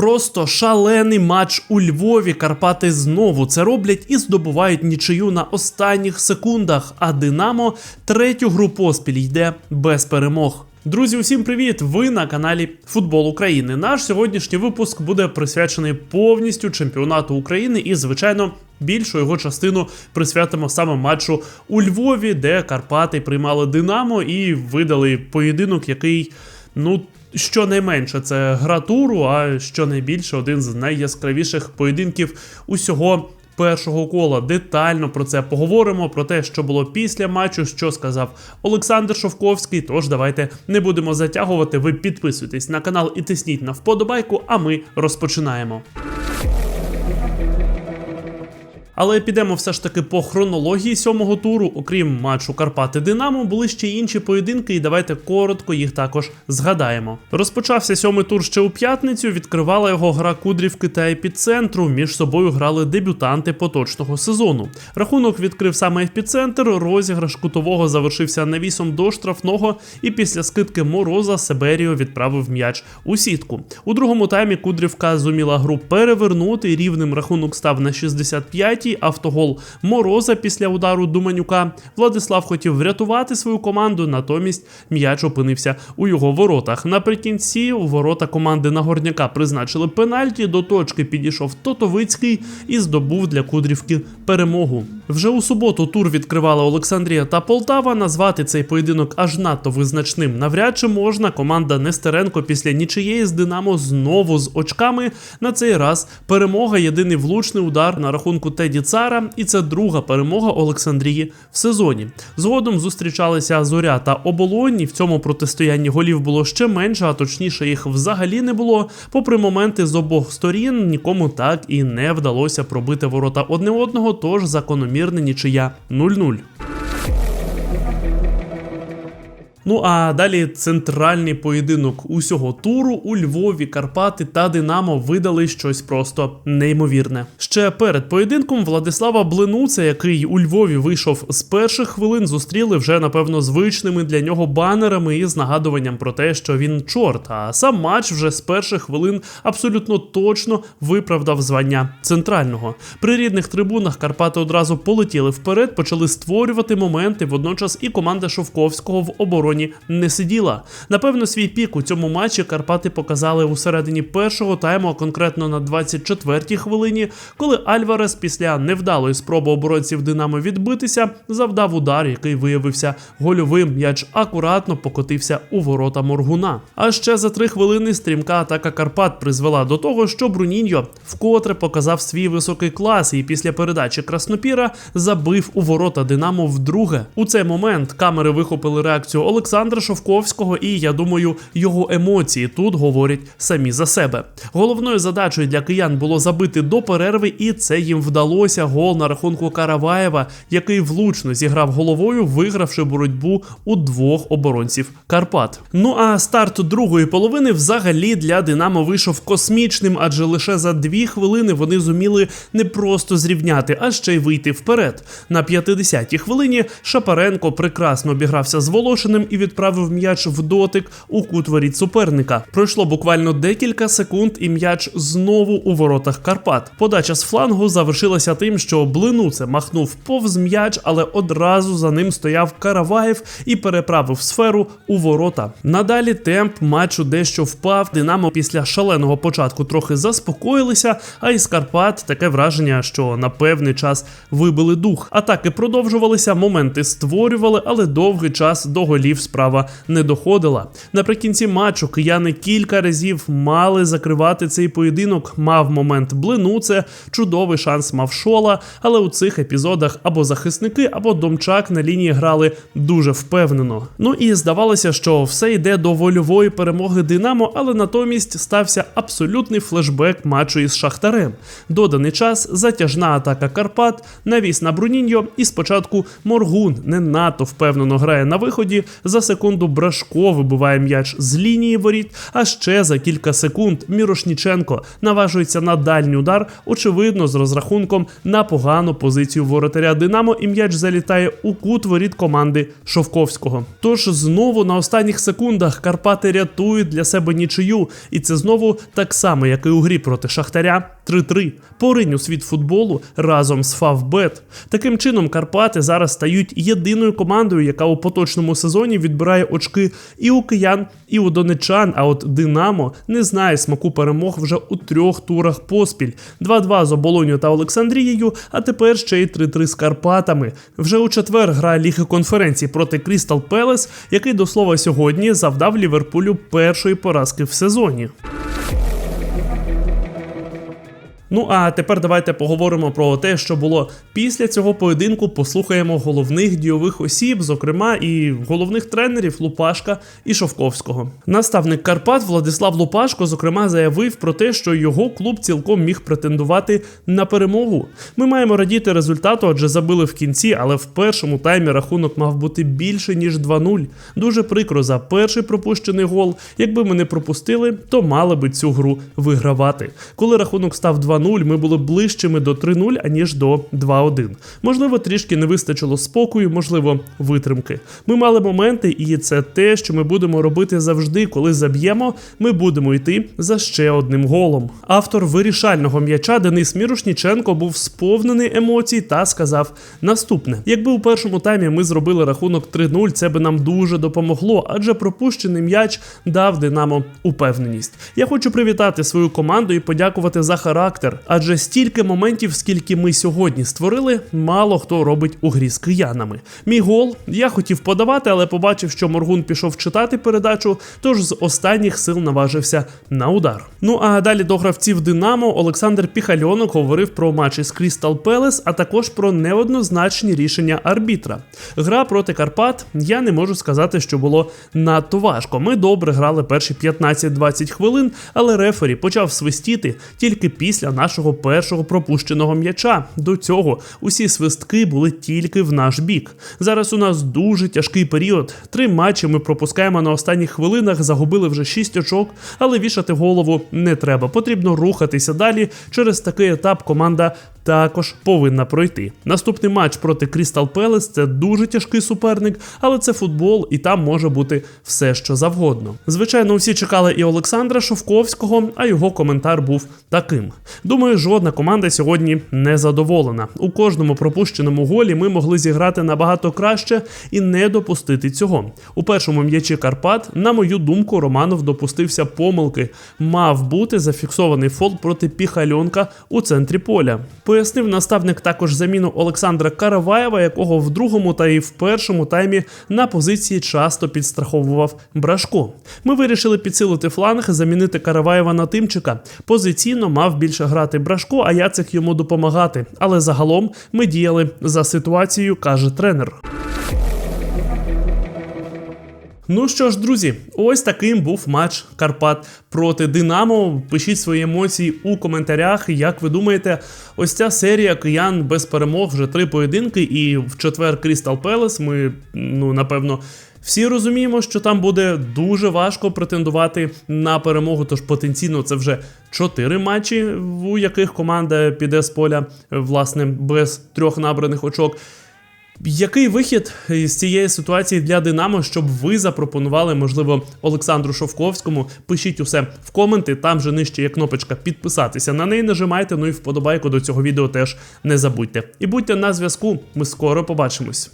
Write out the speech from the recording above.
Просто шалений матч у Львові. Карпати знову це роблять і здобувають нічию на останніх секундах. А Динамо третю гру поспіль йде без перемог. Друзі, усім привіт! Ви на каналі Футбол України. Наш сьогоднішній випуск буде присвячений повністю чемпіонату України і, звичайно, більшу його частину присвятимо саме матчу у Львові, де Карпати приймали Динамо і видали поєдинок, який ну. Щонайменше це гра туру, а щонайбільше один з найяскравіших поєдинків усього першого кола. Детально про це поговоримо, про те, що було після матчу, що сказав Олександр Шовковський. Тож давайте не будемо затягувати. Ви підписуйтесь на канал і тисніть на вподобайку, а ми розпочинаємо. Але підемо все ж таки по хронології сьомого туру. Окрім матчу Карпати Динамо, були ще інші поєдинки, і давайте коротко їх також згадаємо. Розпочався сьомий тур ще у п'ятницю. Відкривала його гра Кудрівки та епіцентру. Між собою грали дебютанти поточного сезону. Рахунок відкрив саме епіцентр. Розіграш кутового завершився навісом до штрафного, і після скидки мороза Себеріо відправив м'яч у сітку. У другому таймі Кудрівка зуміла гру перевернути. Рівним рахунок став на 65-й автогол Мороза після удару Думанюка. Владислав хотів врятувати свою команду, натомість м'яч опинився у його воротах. Наприкінці ворота команди Нагорняка призначили пенальті. До точки підійшов Тотовицький і здобув для Кудрівки перемогу. Вже у суботу тур відкривала Олександрія та Полтава. Назвати цей поєдинок аж надто визначним навряд чи можна. Команда Нестеренко після нічиєї з Динамо знову з очками. На цей раз перемога єдиний влучний удар на рахунку Теді Цара, і це друга перемога Олександрії в сезоні. Згодом зустрічалися Зоря та Оболонь, і в цьому протистоянні голів було ще менше, а точніше їх взагалі не було. Попри моменти з обох сторін, нікому так і не вдалося пробити ворота одне одного, тож закономірне нічия 0-0. Ну а далі центральний поєдинок усього туру у Львові, Карпати та Динамо видали щось просто неймовірне. Ще перед поєдинком Владислава Блинуца, який у Львові вийшов з перших хвилин, зустріли вже напевно звичними для нього банерами і з нагадуванням про те, що він чорт. А сам матч вже з перших хвилин абсолютно точно виправдав звання центрального. При рідних трибунах Карпати одразу полетіли вперед, почали створювати моменти. Водночас і команда Шовковського в обороні не сиділа. Напевно, свій пік у цьому матчі Карпати показали у середині першого тайму, а конкретно на 24-й хвилині, коли Альварес після невдалої спроби оборонців Динамо відбитися завдав удар, який виявився гольовим. М'яч акуратно покотився у ворота Моргуна. А ще за три хвилини стрімка атака Карпат призвела до того, що Бруніньо вкотре показав свій високий клас, і після передачі Краснопіра забив у ворота Динамо вдруге. У цей момент камери вихопили реакцію Олександра Шовковського, і я думаю, його емоції тут говорять самі за себе. Головною задачею для киян було забити до перерви, і це їм вдалося. Гол на рахунку Караваєва, який влучно зіграв головою, вигравши боротьбу у двох оборонців Карпат. Ну а старт другої половини взагалі для Динамо вийшов космічним, адже лише за дві хвилини вони зуміли не просто зрівняти, а ще й вийти вперед. На 50-й хвилині Шапаренко прекрасно обігрався з Волошиним і відправив м'яч в дотик у кут воріт суперника. Пройшло буквально декілька секунд, і м'яч знову у воротах Карпат. Подача з флангу завершилася тим, що Блинуце махнув повз м'яч, але одразу за ним стояв Караваєв і переправив сферу у ворота. Надалі темп матчу дещо впав. Динамо після шаленого початку трохи заспокоїлися, а із Карпат таке враження, що на певний час вибили дух. Атаки продовжувалися, моменти створювали, але довгий час до голів справа не доходила. Наприкінці матчу кияни кілька разів мали закривати цей поєдинок. Мав момент блину, це чудовий шанс мав шола, але у цих епізодах або захисники, або домчак на лінії грали дуже впевнено. Ну і здавалося, що все йде до вольової перемоги Динамо, але натомість стався абсолютний флешбек матчу із Шахтарем. Доданий час, затяжна атака Карпат, навіс на Бруніньо, і спочатку Моргун не надто впевнено грає на виході За секунду Брашко вибиває м'яч з лінії воріт, а ще за кілька секунд Мірошніченко наважується на дальній удар, очевидно, з розрахунком на погану позицію воротаря Динамо, і м'яч залітає у кут воріт команди Шовковського. Тож знову на останніх секундах Карпати рятують для себе нічию, і це знову так само, як і у грі проти Шахтаря. 3-3. Поринь у світ футболу разом з Фавбет. Таким чином, Карпати зараз стають єдиною командою, яка у поточному сезоні відбирає очки і у киян, і у донечан. А от Динамо не знає смаку перемог вже у трьох турах поспіль: 2-2 з оболоню та Олександрією, а тепер ще й 3-3 з Карпатами. Вже у четвер гра ліги конференції проти Крістал Пелес, який до слова сьогодні завдав Ліверпулю першої поразки в сезоні. Ну а тепер давайте поговоримо про те, що було після цього поєдинку. Послухаємо головних дійових осіб, зокрема і головних тренерів Лупашка і Шовковського. Наставник Карпат Владислав Лупашко, зокрема, заявив про те, що його клуб цілком міг претендувати на перемогу. Ми маємо радіти результату, адже забили в кінці, але в першому таймі рахунок мав бути більше ніж 2-0. Дуже прикро за перший пропущений гол. Якби ми не пропустили, то мали би цю гру вигравати. Коли рахунок став 2-0, ми були ближчими до 3-0, аніж до 2-1. Можливо, трішки не вистачило спокою, можливо, витримки. Ми мали моменти, і це те, що ми будемо робити завжди, коли заб'ємо. Ми будемо йти за ще одним голом. Автор вирішального м'яча Денис Мірошніченко був сповнений емоцій та сказав наступне: якби у першому таймі ми зробили рахунок 3-0, це би нам дуже допомогло, адже пропущений м'яч дав Динамо упевненість. Я хочу привітати свою команду і подякувати за характер, адже стільки моментів, скільки ми сьогодні створили, мало хто робить у грі з киянами. Мій гол я хотів подавати, але побачив, що Моргун пішов читати передачу, тож з останніх сил наважився на удар. Ну а далі до гравців Динамо Олександр Піхальонок говорив про матчі з Крістал Пелес, а також про неоднозначні рішення арбітра. Гра проти Карпат я не можу сказати, що було надто важко. Ми добре грали перші 15-20 хвилин, але рефері почав свистіти тільки після нашого першого пропущеного м'яча. До цього усі свистки були тільки в наш бік. Зараз у нас дуже тяжкий період. Три матчі ми пропускаємо на останніх хвилинах, загубили вже 6 очок, але вішати голову не треба. Потрібно рухатися далі. Через такий етап команда також повинна пройти. Наступний матч проти Крістал Пелес це дуже тяжкий суперник, але це футбол, і там може бути все, що завгодно. Звичайно, всі чекали і Олександра Шовковського, а його коментар був таким: думаю, жодна команда сьогодні не задоволена. У кожному пропущеному голі ми могли зіграти набагато краще і не допустити цього. У першому м'ячі Карпат, на мою думку, Романов допустився помилки. Мав бути зафіксований фол проти Піхальонка у центрі поля. Пояснив наставник також заміну Олександра Караваєва, якого в другому та і в першому таймі на позиції часто підстраховував Брашко. Ми вирішили підсилити фланг, замінити Караваєва на Тимчика. Позиційно мав більше грати Брашко, а Яцик йому допомагати. Але загалом ми діяли за ситуацією, каже тренер. Ну що ж, друзі, ось таким був матч Карпат проти Динамо. Пишіть свої емоції у коментарях. Як ви думаєте, ось ця серія киян без перемог вже три поєдинки, і в четвер Крістал Пелес. Ми ну напевно. Всі розуміємо, що там буде дуже важко претендувати на перемогу, тож потенційно це вже чотири матчі, у яких команда піде з поля власне без трьох набраних очок. Який вихід з цієї ситуації для Динамо, щоб ви запропонували, можливо, Олександру Шовковському? Пишіть усе в коменти. Там же нижче є кнопочка підписатися. На неї нажимайте. Ну і вподобайку до цього відео теж не забудьте. І будьте на зв'язку. Ми скоро побачимось.